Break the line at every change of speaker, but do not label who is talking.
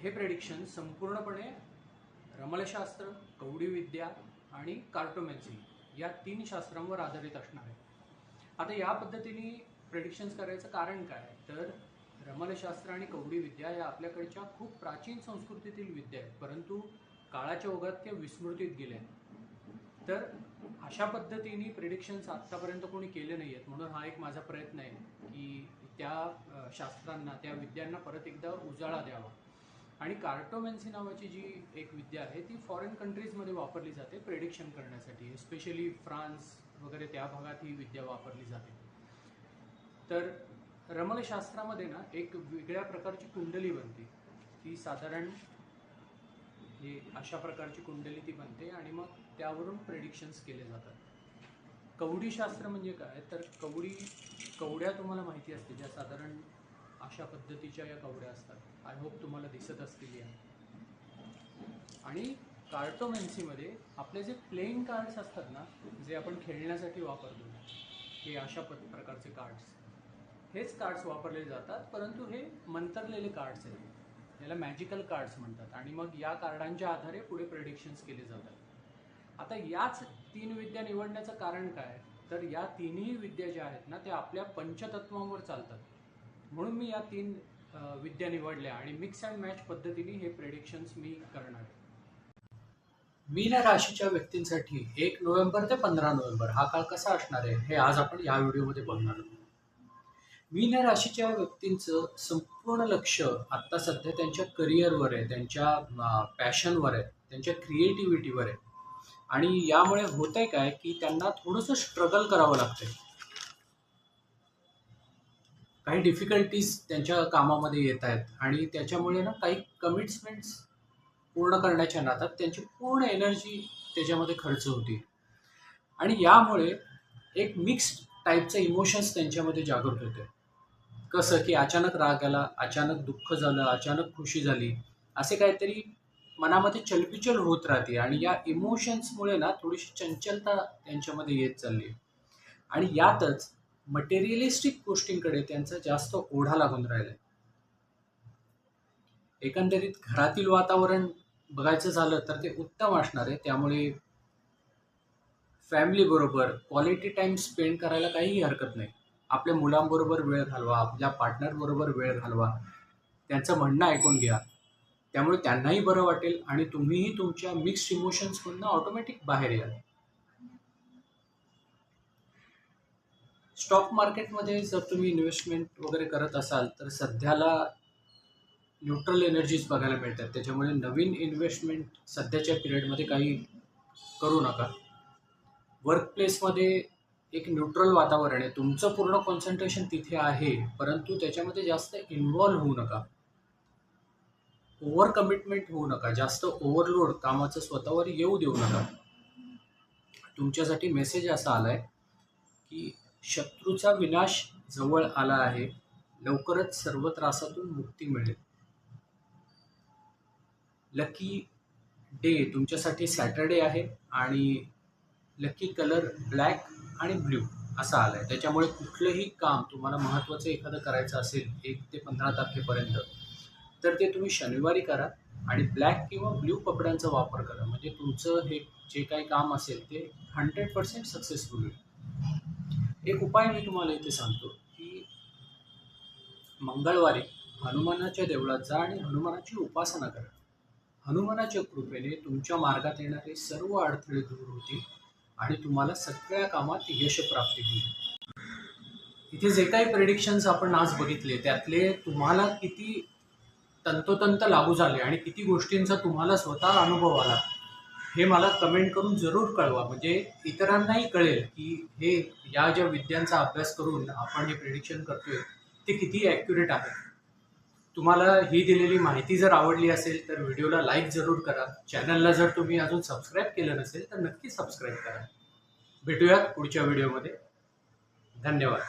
हे प्रेडिक्शन संपूर्णपणे रमलशास्त्र कवडीविद्या आणि कार्टोमॅन्सी या तीन शास्त्रांवर आधारित असणार आहे. आता या पद्धतीने प्रेडिक्शन्स करायचं कारण काय? तर रमलशास्त्र आणि कवडीविद्या या आपल्याकडच्या खूप प्राचीन संस्कृतीतील विद्या आहेत. परंतु काळाच्या ओघात त्या विस्मृतीत गेल्या तर अशा पद्धतीने प्रिडिक्शन्स आत्तापर्यंत कोणी केले नाही आहेत म्हणून हा एक माझा प्रयत्न आहे की त्या शास्त्रांना त्या विद्यांना परत एकदा उजाळा द्यावा. आणि कार्टोमॅन्सी नावाची जी एक विद्या आहे ती फॉरेन कंट्रीजमध्ये वापरली जाते प्रेडिक्शन करण्यासाठी. स्पेशली फ्रान्स वगैरे त्या भागात ही विद्या वापरली जाते. तर रमलशास्त्रामध्ये ना एक वेगळ्या प्रकारची कुंडली बनते. ती साधारण हे अशा प्रकारची कुंडली ती बनते आणि मग त्यावरून प्रेडिक्शन्स केले जातात. कवडी शास्त्र म्हणजे काय? तर कवडी कवड्या तुम्हाला माहिती असते ज्या साधारण अशा पद्धतीच्या या कवड्या असतात. आय होप तुम्हाला दिसत असतील या. आणि कार्टोमॅन्सीमध्ये आपले जे प्लेइंग कार्ड्स असतात ना जे आपण खेळण्यासाठी वापरतो हे अशा प्रकारचे कार्ड्स हेच कार्ड्स वापरले जातात परंतु हे मंतरलेले कार्ड्स आहेत. याला मॅजिकल कार्ड्स म्हणतात. आणि मग या कार्डांच्या आधारे पुढे प्रेडिक्शन्स केले जातात. आता याच तीन विद्या निवडण्याचं कारण काय? तर या तिन्ही विद्या ज्या आहेत ना त्या आपल्या पंचतत्वांवर चालतात. म्हणून मी या तीन विद्या निवडल्या आणि मिक्स अँड मॅच पद्धतीने हे प्रेडिक्शन्स मी करणार आहे. मीन राशीच्या व्यक्तींसाठी एक नोव्हेंबर ते पंधरा नोव्हेंबर हा काळ कसा असणार आहे हे आज आपण या व्हिडिओमध्ये बघणार आहोत. मीन राशीच्या व्यक्तींचं संपूर्ण लक्ष आत्ता सध्या त्यांच्या करिअरवर आहे त्यांच्या पॅशनवर आहे त्यांच्या क्रिएटिव्हिटीवर आहे. आणि यामुळे होतंय काय की त्यांना थोडंसं स्ट्रगल करावं लागतंय. काही डिफिकल्टीज त्यांच्या कामामध्ये येत आहेत. आणि त्याच्यामुळे ना काही कमिट्समेंट्स पूर्ण करण्याच्या नातात त्यांची पूर्ण एनर्जी त्याच्यामध्ये खर्च होती आणि यामुळे एक मिक्स्ड टाईपचं इमोशन्स त्यांच्यामध्ये जागृत होते. कसं की अचानक राग आला अचानक दुःख झालं अचानक खुशी झाली असे काहीतरी मनामध्ये चलबिचल होत राहते. आणि या इमोशन्समुळे ना थोडीशी चंचलता त्यांच्यामध्ये येत चालली. आणि यातच मटेरियलिस्टिक गोष्टींकडे त्यांचा जास्त ओढा लागून राहिला एकंदरीत घरातील वातावरण बघायचं झालं तर ते उत्तम असणार आहे. त्यामुळे फॅमिली बरोबर क्वालिटी टाइम स्पेंड करायला काहीही हरकत नाही. आपल्या मुलांबरोबर वेळ घालवा आपल्या पार्टनर बरोबर वेळ घालवा. त्यांचं म्हणणं ऐकून घ्या. त्यामुळे त्यांनाही बरं वाटेल आणि तुम्हीही तुमच्या मिक्स्ड इमोशन्समधनं ऑटोमॅटिक बाहेर याल. स्टॉक मार्केटमध्ये जर तुम्ही इन्व्हेस्टमेंट वगैरे करत असाल तर सध्याला न्यूट्रल एनर्जीज बघायला मिळतात. त्याच्यामुळे नवीन इन्व्हेस्टमेंट सध्याच्या पिरियडमध्ये काही करू नका. वर्कप्लेसमध्ये एक न्यूट्रल वातावरण आहे. तुमचं पूर्ण कॉन्सन्ट्रेशन तिथे आहे परंतु त्याच्यामध्ये जास्त इन्व्हॉल्व्ह होऊ नका. ओव्हर कमिटमेंट होऊ नका. जास्त ओव्हरलोड कामाचं स्वतःवर येऊ देऊ नका. तुमच्यासाठी मेसेज असा आला आहे की शत्रूचा विनाश जवळ आला आहे. लवकरच सर्व त्रासातून मुक्ती मिळेल. लकी डे तुमच्यासाठी सॅटरडे आहे आणि लकी कलर ब्लॅक आणि ब्ल्यू असा आला आहे त्याच्यामुळे कुठलंही काम तुम्हाला महत्त्वाचं एखादं करायचं असेल एक ते पंधरा तारखेपर्यंत तर ते तुम्ही शनिवारी करा आणि ब्लॅक किंवा ब्ल्यू कपड्यांचा वापर करा. म्हणजे तुमचं हे जे काही काम असेल ते हंड्रेड पर्सेंट सक्सेसफुल होईल. एक उपाय मी तुम्हाला इथे सांगतो की मंगळवारी हनुमानाच्या देवळात जा आणि हनुमानाची उपासना करा. हनुमानाच्या कृपेने तुमच्या मार्गात येणारे सर्व अडथळे दूर होतील आणि तुम्हाला सगळ्या कामात यश प्राप्ती होईल. इथे जे काही प्रेडिक्शन्स आपण आज बघितले त्यातले तुम्हाला किती तंतोतंत लागू झाले आणि किती गोष्टींचा तुम्हाला स्वतः अनुभव आला हे मला कमेंट करून जरूर कळवा. म्हणजे इतरांनाही कळेल की हे या ज्या विद्यांचा अभ्यास करून आपण हे प्रिडिक्शन करतोय ते किती ॲक्युरेट आहे. तुम्हाला ही दिलेली माहिती जर आवडली असेल तर व्हिडिओला लाईक जरूर करा. चॅनलला जर तुम्ही अजून सबस्क्राईब केलं नसेल तर नक्की सबस्क्राईब करा. भेटूयात पुढच्या व्हिडिओमध्ये धन्यवाद.